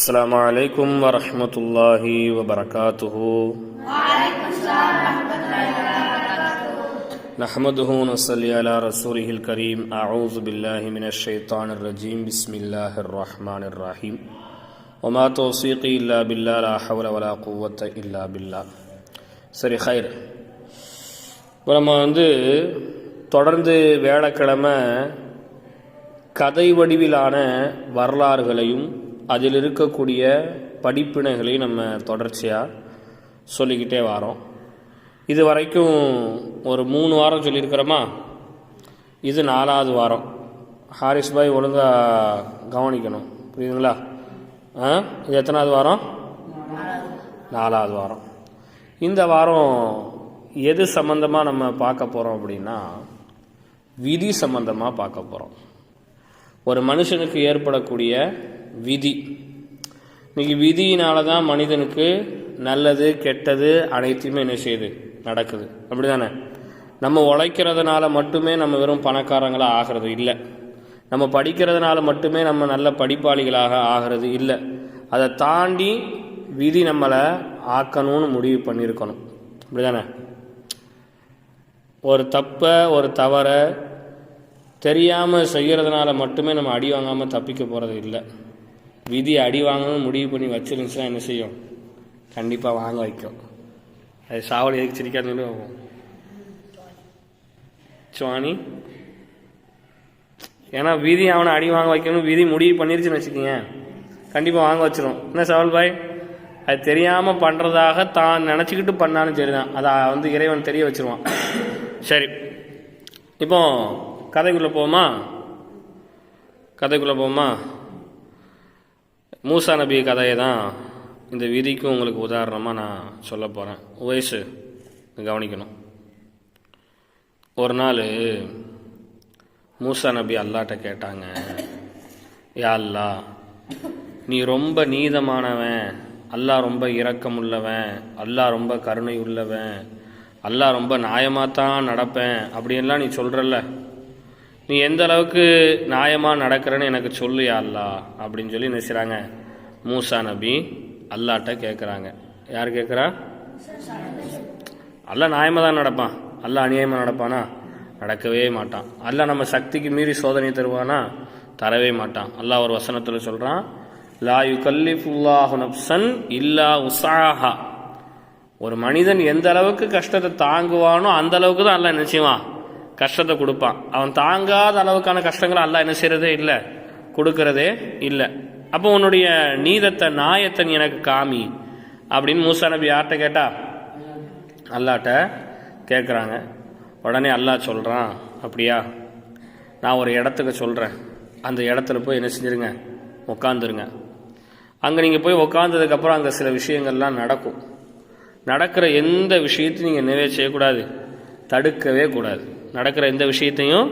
السلام عليكم ورحمة الله وبركاته نحمده ونصلي على رسوله الكريم أعوذ بالله من الشيطان الرجيم بسم الله الرحمن الرحيم وما توفيقي إلا بالله لا حول ولا قوة إلا بالله சரி خير இப்போ நம்ம வந்து தொடர்ந்து வியாழக்கிழமை கதை வடிவிலான வரலாறுகளையும் அதில் இருக்கக்கூடிய படிப்பினைகளையும் நம்ம தொடர்ச்சியாக சொல்லிக்கிட்டே வரோம். இது வரைக்கும் ஒரு மூணு வாரம் சொல்லியிருக்கிறோமா? இது நாலாவது வாரம். ஹாரிஸ் பாய் ஒழுங்காக கவனிக்கணும். புரியுதுங்களா? ஆ? இது எத்தனாவது வாரம்? நாலாவது வாரம். இந்த வாரம் எது சம்மந்தமாக நம்ம பார்க்க போகிறோம் அப்படின்னா விதி சம்மந்தமாக பார்க்க போகிறோம் ஒரு மனுஷனுக்கு ஏற்படக்கூடிய விதி. இன்னைக்கு விதியினால தான் மனிதனுக்கு நல்லது கெட்டது அனைத்தையுமே என்ன செய்யுது? நடக்குது. அப்படி தானே நம்ம உழைக்கிறதுனால மட்டுமே நம்ம வெறும் பணக்காரங்களாக ஆகிறது இல்லை. நம்ம படிக்கிறதுனால மட்டுமே நம்ம நல்ல படிப்பாளிகளாக ஆகிறது இல்லை. அதை தாண்டி விதி நம்மளை ஆக்கணும்னு முடிவு பண்ணியிருக்கணும். அப்படி தானே ஒரு தப்பை ஒரு தவறை தெரியாமல் செய்கிறதுனால மட்டுமே நம்ம அடி வாங்காமல் தப்பிக்க போகிறது இல்லை. விதி அடி வாங்கணும்னு முடிவு பண்ணி வச்சிருந்துச்சுன்னா என்ன செய்யும்? கண்டிப்பாக வாங்க வைக்கும். அது சாவடி எதுக்கு சிரிக்காதுன்னு ஆகும் சுவாணி? ஏன்னா விதி அவனை அடி வாங்க வைக்கணும் விதி முடிவு பண்ணிருச்சுன்னு வச்சுக்கோங்க. கண்டிப்பாக வாங்க வச்சிடும் என்ன சவால் பாய்? அது தெரியாமல் பண்ணுறதாக தான் நினச்சிக்கிட்டு பண்ணாலும் சரிதான். அதை வந்து இறைவன் தெரிய வச்சிருவான். சரி. இப்போ கதைக்குள்ளே போவோமா? கதைக்குள்ளே போவோமா? மூசா நபி கதையை தான் இந்த விதிக்கும் உங்களுக்கு உதாரணமாக நான் சொல்ல போகிறேன் வயசு கவனிக்கணும். ஒரு நாள் மூசா நபி அல்லாட்ட கேட்டாங்க யா அல்லா நீ ரொம்ப நீதமானவன் அல்லாஹ் ரொம்ப இரக்கம் உள்ளவன் அல்லாஹ் ரொம்ப கருணை உள்ளவன் அல்லாஹ் ரொம்ப நியாயமாக தான் நடப்பேன் அப்படின்லாம் நீ சொல்கிறல்ல நீ எந்த அளவுக்கு நியாயமாக நடக்கிறன்னு எனக்கு சொல்லு அல்லா அப்படின்னு சொல்லி என்ன மூசா நபி அல்லாட்ட கேட்குறாங்க யார் கேட்குறா அல்ல நியாயமாக தான் நடப்பான். அல்ல அநியாயமாக நடப்பானா? நடக்கவே மாட்டான். அல்ல நம்ம சக்திக்கு மீறி சோதனை தருவானா? தரவே மாட்டான். அல்லா ஒரு வசனத்தில் சொல்கிறான் லா யுகல்லிஃபுல்லாஹு நப்சன் இல்லா உசாஹா ஒரு மனிதன் எந்த அளவுக்கு கஷ்டத்தை தாங்குவானோ அந்த அளவுக்கு தான் அல்ல நினைச்சுவான். கஷ்டத்தை கொடுப்பான். அவன் தாங்காத அளவுக்கான கஷ்டங்களை அல்லா என்ன செய்யறதே இல்லை. கொடுக்கறதே இல்லை. அப்போ உன்னுடைய நீதத்தை நாயத்தை நீ எனக்கு காமி. அப்படின்னு மூசா நபி யார்கிட்ட கேட்டா? அல்லாட்ட கேட்குறாங்க உடனே அல்லாஹ் சொல்கிறான் அப்படியா? நான் ஒரு இடத்துக்கு சொல்கிறேன் அந்த இடத்துல போய் என்ன செஞ்சிருங்க? உட்காந்துருங்க அங்கே நீங்கள் போய் உட்காந்ததுக்கப்புறம் அங்கே சில விஷயங்கள்லாம் நடக்கும். நடக்கிற எந்த விஷயத்தையும் நீங்கள் நிறைவே செய்யக்கூடாது. தடுக்கவே கூடாது. நடக்கிற எந்த விஷயத்தையும்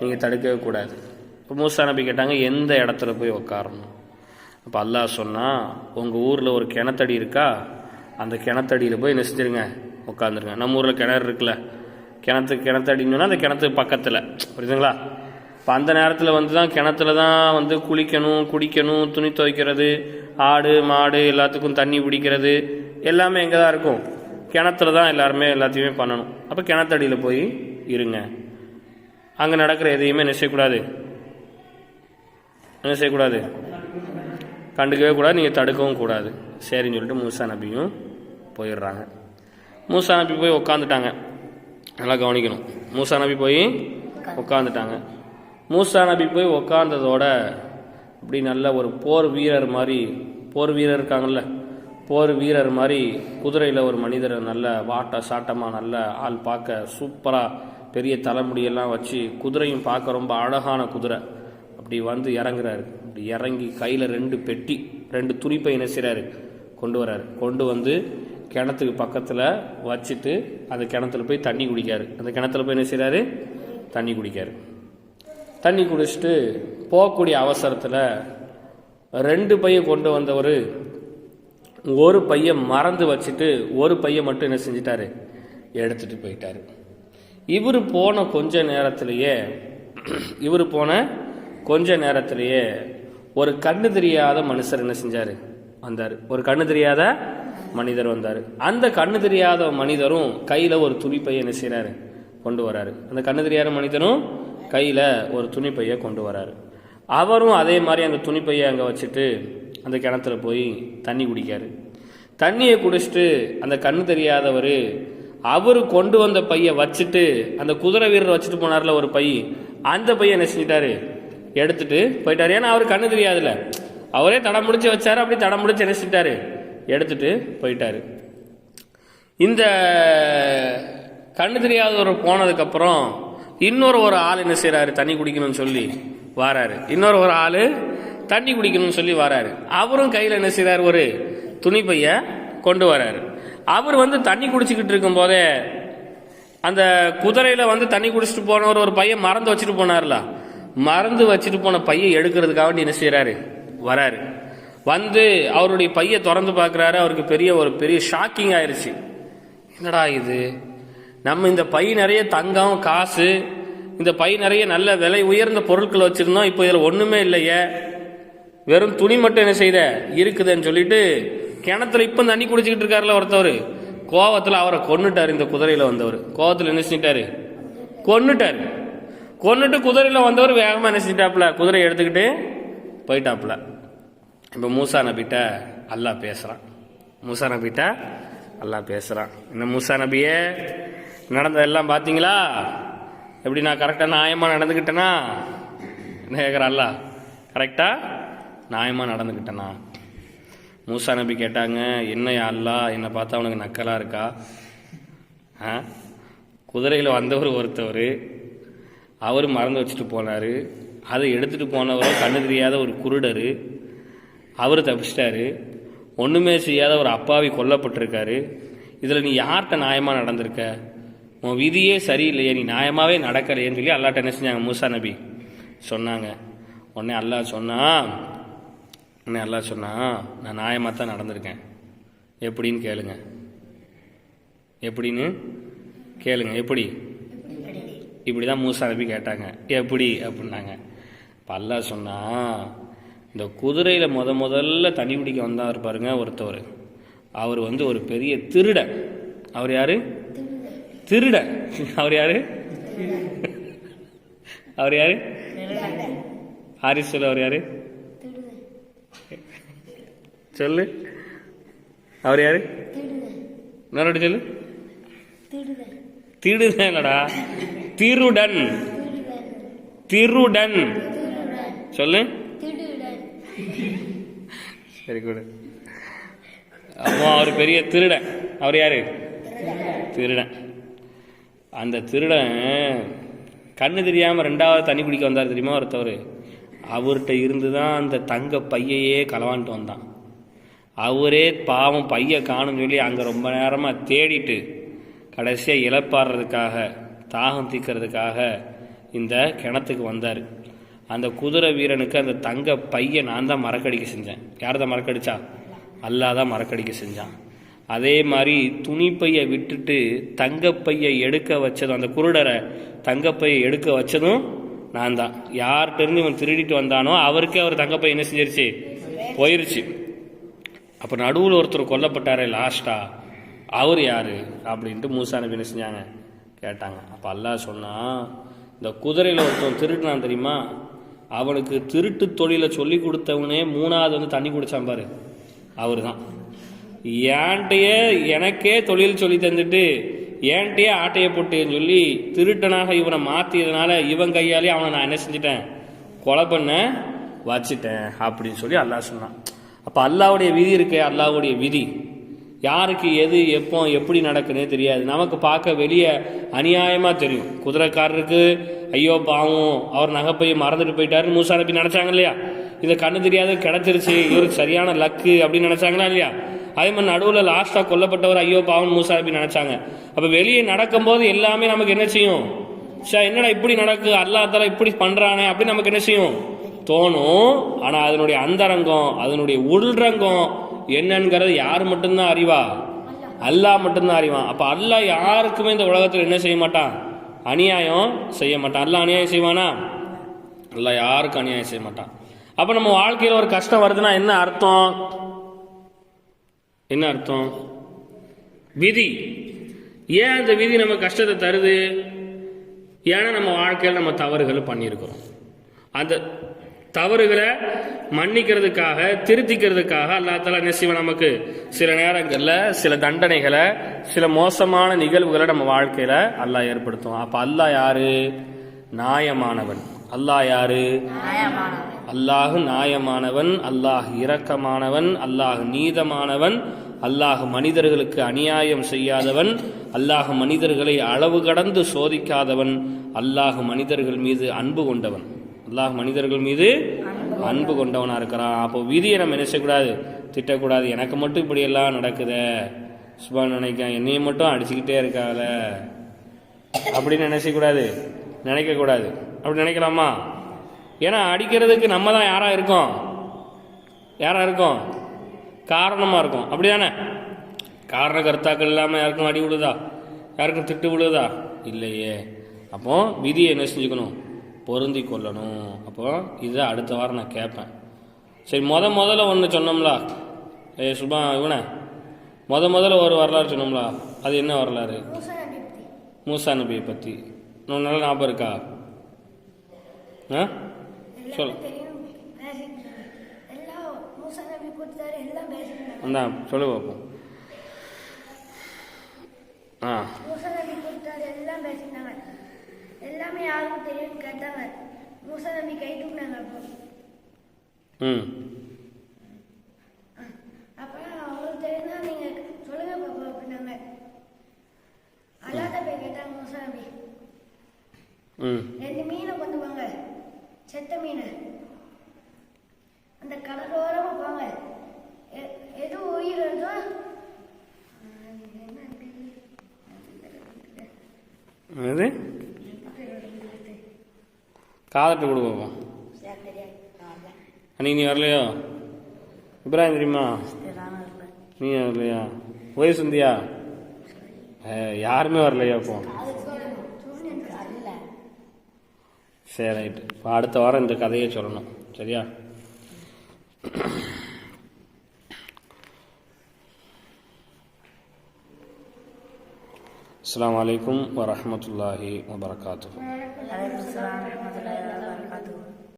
நீங்கள் தடுக்கவே கூடாது. இப்போ மூசா நபி கேட்டாங்க எந்த இடத்துல போய் உக்காரணும்? அப்போ அல்லாஹ் சொன்னால் உங்கள் ஊரில் ஒரு கிணத்தடி இருக்கா? அந்த கிணத்தடியில் போய் என்ன உட்காந்துருங்க நம்ம ஊரில் கிணறு இருக்குல்ல கிணத்து கிணத்தடினா அந்த கிணத்து பக்கத்தில். புரியுதுங்களா? இப்போ அந்த நேரத்தில் வந்து தான் கிணத்துல தான் வந்து குளிக்கணும் குடிக்கணும் துணி துவைக்கிறது ஆடு மாடு எல்லாத்துக்கும் தண்ணி பிடிக்கிறது எல்லாமே எங்கே தான் இருக்கும். கிணத்துல தான் எல்லாருமே எல்லாத்தையுமே பண்ணணும். அப்போ கிணத்தடியில் போய் இருங்க. அங்கே நடக்கிற எதையுமே என்ன செய்யக்கூடாது என்ன செய்யக்கூடாது கண்டுக்கவே கூடாது நீங்கள் தடுக்கவும் கூடாது. சரின்னு சொல்லிட்டு மூசா நபியும் போயிடுறாங்க. மூசா நபி போய் உக்காந்துட்டாங்க. நல்லா கவனிக்கணும். மூசா நபி போய் உட்காந்துட்டாங்க மூசா நபி போய் உக்காந்ததோட அப்படி நல்ல ஒரு போர் வீரர் மாதிரி போர் வீரர் இருக்காங்கல்ல போர் வீரர் மாதிரி குதிரையில் ஒரு மனிதர் நல்ல வாட்ட சாட்டமாக நல்ல ஆள் பார்க்க சூப்பராக பெரிய தலைமுடியெல்லாம் வச்சு குதிரையும் பார்க்க ரொம்ப அழகான குதிரை. அப்படி வந்து இறங்குறாரு. அப்படி இறங்கி கையில் ரெண்டு பெட்டி ரெண்டு துணிப்பை என்ன செய்கிறாரு கொண்டு வராரு கொண்டு வந்து கிணத்துக்கு பக்கத்தில் வச்சுட்டு அந்த கிணத்துல போய் தண்ணி குடிக்காரு. அந்த கிணத்துல போய் என்ன செய்கிறாரு தண்ணி குடிக்காரு. தண்ணி குடிச்சிட்டு போகக்கூடிய அவசரத்தில் ரெண்டு பையன் கொண்டு வந்தவர் ஒரு பையன் மறந்து வச்சுட்டு ஒரு பையன் மட்டும் என்ன செஞ்சிட்டாரு? எடுத்துட்டு போயிட்டாரு. இவர் போன கொஞ்ச நேரத்திலேயே இவர் போன கொஞ்ச நேரத்திலேயே ஒரு கண்ணு தெரியாத மனுஷர் என்ன செஞ்சார்? வந்தார். ஒரு கண்ணு தெரியாத மனிதர் வந்தார். அந்த கண்ணு தெரியாத மனிதரும் கையில் ஒரு துணிப்பையை என்ன செய்கிறாரு கொண்டு வராரு. அந்த கண்ணு தெரியாத மனிதரும் கையில் ஒரு துணிப்பையை கொண்டு வராரு. அவரும் அதே மாதிரி அந்த துணிப்பையை அங்கே வச்சுட்டு அந்த கிணத்துல போய் தண்ணி குடிக்காரு. தண்ணியை குடிச்சிட்டு அந்த கண்ணு தெரியாதவர் அவர் கொண்டு வந்த பையை வச்சுட்டு அந்த குதிரை வீரர் வச்சுட்டு போனார்ல ஒரு பை. அந்த பையன் என்ன செஞ்சிட்டாரு? எடுத்துட்டு போயிட்டாரு. ஏன்னா அவர் கண்ணு தெரியாதுல்ல. அவரே தடம் முடிச்சு வச்சாரு அப்படி தடம் முடிச்சு என்ன செஞ்சிட்டாரு? எடுத்துட்டு போயிட்டாரு. இந்த கண்ணு தெரியாதவர் போனதுக்கப்புறம் இன்னொரு ஒரு ஆள் என்ன செய்கிறாரு தண்ணி குடிக்கணும்னு சொல்லி வாராரு. இன்னொரு ஒரு ஆள் தண்ணி குடிக்கணும்னு சொல்லி வராரு. அவரும் கையில் என்ன செய்கிறார் ஒரு துணி கொண்டு வராரு. அவர் வந்து தண்ணி குடிச்சிக்கிட்டு இருக்கும் போதே அந்த குதிரையில் வந்து தண்ணி குடிச்சிட்டு போனவர் ஒரு பையன் மறந்து வச்சுட்டு போனார்ல. மறந்து வச்சுட்டு போன பையன் எடுக்கிறதுக்காக வேண்டி என்ன செய்கிறாரு வராரு. வந்து அவருடைய பையை திறந்து பார்க்குறாரு. அவருக்கு பெரிய ஒரு பெரிய ஷாக்கிங் ஆயிடுச்சு என்னடா இது? நம்ம இந்த பை நிறைய தங்கம் காசு இந்த பை நிறைய நல்ல விலை உயர்ந்த பொருட்கள் வச்சுருந்தோம். இப்போ இதில் ஒன்றுமே இல்லையே. வெறும் துணி மட்டும் என்ன செய்த? இருக்குதுன்னு சொல்லிட்டு கிணத்துல இப்போ தண்ணி குடிச்சிக்கிட்டு இருக்காருல ஒருத்தவர். கோவத்தில் அவரை கொன்னுட்டார் இந்த குதிரையில் வந்தவர். கோவத்தில் என்ன செஞ்சிட்டாரு? கொன்னுட்டார். கொன்னுட்டு குதிரையில் வந்தவர் வேகமாக என்ன செஞ்சிட்டாப்புல? குதிரையை எடுத்துக்கிட்டு போயிட்டாப்புல. இப்போ மூசா நபிட்ட அல்லாஹ் பேசுகிறான் மூசா நபிட்ட அல்லாஹ் பேசுகிறான் இந்த மூசா நபியே நடந்ததெல்லாம் பார்த்தீங்களா எப்படி நான் கரெக்டாக நியாயமாக நடந்துக்கிட்டேனா என்ன கேட்குறான் அல்லாஹ்? கரெக்டாக நியாயமாக நடந்துக்கிட்டேனா மூசா நபி கேட்டாங்க என்ன யா அல்லாஹ் என்னை பார்த்தா உனக்கு நக்கலாக இருக்கா? ஆ? குதிரையில் வந்தவர் ஒருத்தவர். அவர் மறந்து வச்சுட்டு போனார். அதை எடுத்துகிட்டு போனவர் கண்ணு தெரியாத ஒரு குருடர். அவர் தப்பிச்சிட்டாரு. ஒன்றுமே செய்யாத ஒரு அப்பாவி கொல்லப்பட்டிருக்காரு. இதில் நீ யார்கிட்ட நியாயமாக நடந்திருக்க? உன் விதியே சரியில்லையே. நீ நியாயமாகவே நடக்கலையேன்னு சொல்லி அல்லாட்ட என்ன செஞ்சாங்க மூசா நபி? சொன்னாங்க. உடனே அல்லாஹ் சொன்னா உடனே அல்லாஹ் சொன்னா நான் நியாயமாக தான் நடந்திருக்கேன். எப்படின்னு கேளுங்க. எப்படின்னு கேளுங்க. எப்படி? இப்படி தான் மூசா நபி கேட்டாங்க. எப்படி? அப்படின்னாங்க. அல்லாஹ் சொன்னா இந்த குதிரையில் முத முதல்ல தண்ணி குடிக்க வந்தார் பாருங்க ஒருத்தவர். அவர் வந்து ஒரு பெரிய திருடன் அவர் யாரு? திருடன் அவர் யாரு? அவர் யாரு? ஹாரிஸ் அவர் யாரு? சொல்லு. அவர் யாரு? இன்னொரு சொல்லு. திருடன். இல்லடா திருடன். திருடன். சொல்லு. சரி கொடு அப்போ அவர் பெரிய திருடன். அவர் யாரு? திருடன். அந்த திருடன் கண்ணு தெரியாம ரெண்டாவது தண்ணி குடிக்க வந்தார் தெரியுமா ஒருத்தவர்? அவர்கிட்ட இருந்து தான் அந்த தங்க பையையே களவான்ட்டு வந்தான். அவரே பாவம் பைய காணும்னு சொல்லி அங்கே ரொம்ப நேரமாக தேடிட்டு கடைசியாக இழப்பாடுறதுக்காக தாகம் தீக்கிறதுக்காக இந்த கிணத்துக்கு வந்தார். அந்த குதிரை வீரனுக்கு அந்த தங்க பையை நான் தான் மறக்கடிக்க செஞ்சேன். யார் தான் மறக்கடிச்சா அல்லாஹ் தான் மறக்கடிக்க செஞ்சான். அதே மாதிரி துணிப்பையை விட்டுட்டு தங்கப்பையை எடுக்க வச்சதும் அந்த குருடரை தங்கப்பையை எடுக்க வச்சதும் நான் தான். யார்கிட்டருந்து இவன் திருடிட்டு வந்தானோ அவருக்கே அவர் தங்கப்பை என்ன செஞ்சிருச்சு? போயிருச்சு. அப்போ நடுவில் ஒருத்தர் கொல்லப்பட்டாரே லாஸ்ட்டாக அவர் யார்? அப்படின்ட்டு மூசா நபி என்ன செஞ்சாங்க? கேட்டாங்க. அப்போ அல்லாஹ் சொன்னால் இந்த குதிரையில் ஒருத்தன் திருடினான் தெரியுமா? அவனுக்கு திருட்டு தொழிலை சொல்லி கொடுத்தவனே மூணாவது வந்து தண்ணி குடிச்சான் பாரு. அவர் தான் ஏன்ட்டையே எனக்கே தொழில் சொல்லி தந்துட்டு ஏன்ட்டையே ஆட்டையை போட்டேன்னு சொல்லி திருட்டனாக இவனை மாற்றியதுனால இவன் கையாலே அவனை நான் என்ன செஞ்சிட்டேன்? கொலை பண்ண வச்சிட்டேன் அப்படின்னு சொல்லி அல்லாஹ் சொன்னான். அப்போ அல்லாவுடைய விதி இருக்கே அல்லாவுடைய விதி. யாருக்கு எது எப்போ எப்படி நடக்குன்னே தெரியாது. நமக்கு பார்க்க வெளியே அநியாயமாக தெரியும். குதிரைக்காரருக்கு ஐயோ பாவம் அவர் நகைப்பையை மறந்துட்டு போயிட்டாருன்னு மூசா நபி நினச்சாங்க இல்லையா? இதை கண்ணு தெரியாத கிடச்சிருச்சு இவருக்கு சரியான லக்கு அப்படின்னு நினச்சாங்களா இல்லையா? அதே மாதிரி நடுவில் லாஸ்ட்டாக கொல்லப்பட்டவர் ஐயோ பாவம் மூசா நபி நினச்சாங்க. அப்போ வெளியே நடக்கும்போது எல்லாமே நமக்கு என்ன செய்யும்? சார் என்னடா இப்படி நடக்கு? அல்லா தலா இப்படி பண்ணுறானே அப்படின்னு நமக்கு என்ன செய்யும்? தோணும் ஆனால் அதனுடைய அந்தரங்கம் அதனுடைய உள்ரங்கம் என்னங்கிறது யார் மட்டும்தான் அறிவா? அல்லா மட்டும்தான் அறிவான். அப்போ அல்லா யாருக்குமே இந்த உலகத்தில் என்ன செய்ய மாட்டான்? அநியாயம் செய்ய மாட்டான். அல்லா அநியாயம் செய்வானா? அல்லா யாருக்கும் அநியாயம் செய்ய மாட்டான்? அப்போ நம்ம வாழ்க்கையில் ஒரு கஷ்டம் வருதுன்னா என்ன அர்த்தம்? என்ன அர்த்தம்? விதி. ஏன் அந்த விதி நம்ம கஷ்டத்தை தருது? ஏன்னா நம்ம வாழ்க்கையில் நம்ம தவறுகள் பண்ணியிருக்கிறோம். அந்த தவறுகளை மன்னிக்கிறதுக்காக திருத்திக்கிறதுக்காக அல்லா தலா என்ன நமக்கு? சில நேரங்களில் சில தண்டனைகளை சில மோசமான நிகழ்வுகளை நம்ம வாழ்க்கையில் அல்லாஹ் ஏற்படுத்தும் அப்போ அல்லாஹ் யாரு? நாயமானவன் அல்லாஹ் யாரு? அல்லாஹு நாயமானவன் அல்லாஹ் இரக்கமானவன் அல்லாஹ் நீதமானவன் அல்லாஹ் மனிதர்களுக்கு அநியாயம் செய்யாதவன் அல்லாஹ் மனிதர்களை அளவு கடந்து சோதிக்காதவன் அல்லாஹ் மனிதர்கள் மீது அன்பு கொண்டவன். அல்லாஹ் மனிதர்கள் மீது அன்பு கொண்டவனாக இருக்கிறான். அப்போ விதியை நம்ம என்ன செய்யக்கூடாது? திட்டக்கூடாது. எனக்கு மட்டும் இப்படி எல்லாம் நடக்குதே. சுபா நினைக்க என்னையும் மட்டும் அடிச்சுக்கிட்டே இருக்காத அப்படின்னு நினைச்சக்கூடாது நினைக்கக்கூடாது. அப்படி நினைக்கலாமா? ஏன்னா அடிக்கிறதுக்கு நம்ம தான் யாரா இருக்கோம்? யாராக இருக்கோம்? காரணமாக இருக்கும். அப்படிதானே? காரண கர்த்தாக்கள் இல்லாமல் யாருக்கும் அடி விழுதா? யாருக்கும் திட்டு விழுதா? இல்லையே. அப்போ விதியை என்ன செஞ்சுக்கணும்? பொருந்தி கொள்ளணும். அப்போ இதை அடுத்த வாரம் நான் கேட்பேன். சரி முத முதல்ல ஒன்று சொன்னோம்ல. ஏ சுபா இவனே. முத முதல்ல ஒரு வரலாறு சொன்னோம்ல. அது என்ன வரலாறு? மூசா நபியை பற்றி இன்னும் நல்ல ஞாபகம் இருக்கா? ஆ? சொல் அந்த சொல்லு பார்ப்போம் ஆ மூசா நபி கொடுத்தாரு எல்லாம் பேசினாங்க எல்லாமே யாருக்கும் தெரியும்னு கேட்டாங்க. மூசா நபி கை தூக்குனாங்க அப்போ. ம். அப்புறம் அவங்களுக்கு தெரியுதா நீங்க சொல்லுங்க பாப்பா அப்படின்னாங்க. அல்லாத போய் கேட்டாங்க மூசா நபி ம். ரெண்டு மீனை கொண்டு வாங்க. செத்த மீனை. அந்த கடலோரமா போங்க எது உயிர் இருக்கோ இது காதட்டு கொடு பார்ப்போம் அன்னைக்கு நீ வரலையோ? இப்ராஹிம் தெரியுமா? நீ வரலையா? ஒய் சந்தியா? யாருமே வரலையா அப்போ சரி ரைட்டு. இப்போ அடுத்த வாரம் இந்த கதையை சொல்லணும். சரியா? السلام عليكم ورحمة الله وبركاته. عليكم السلام ورحمة الله وبركاته.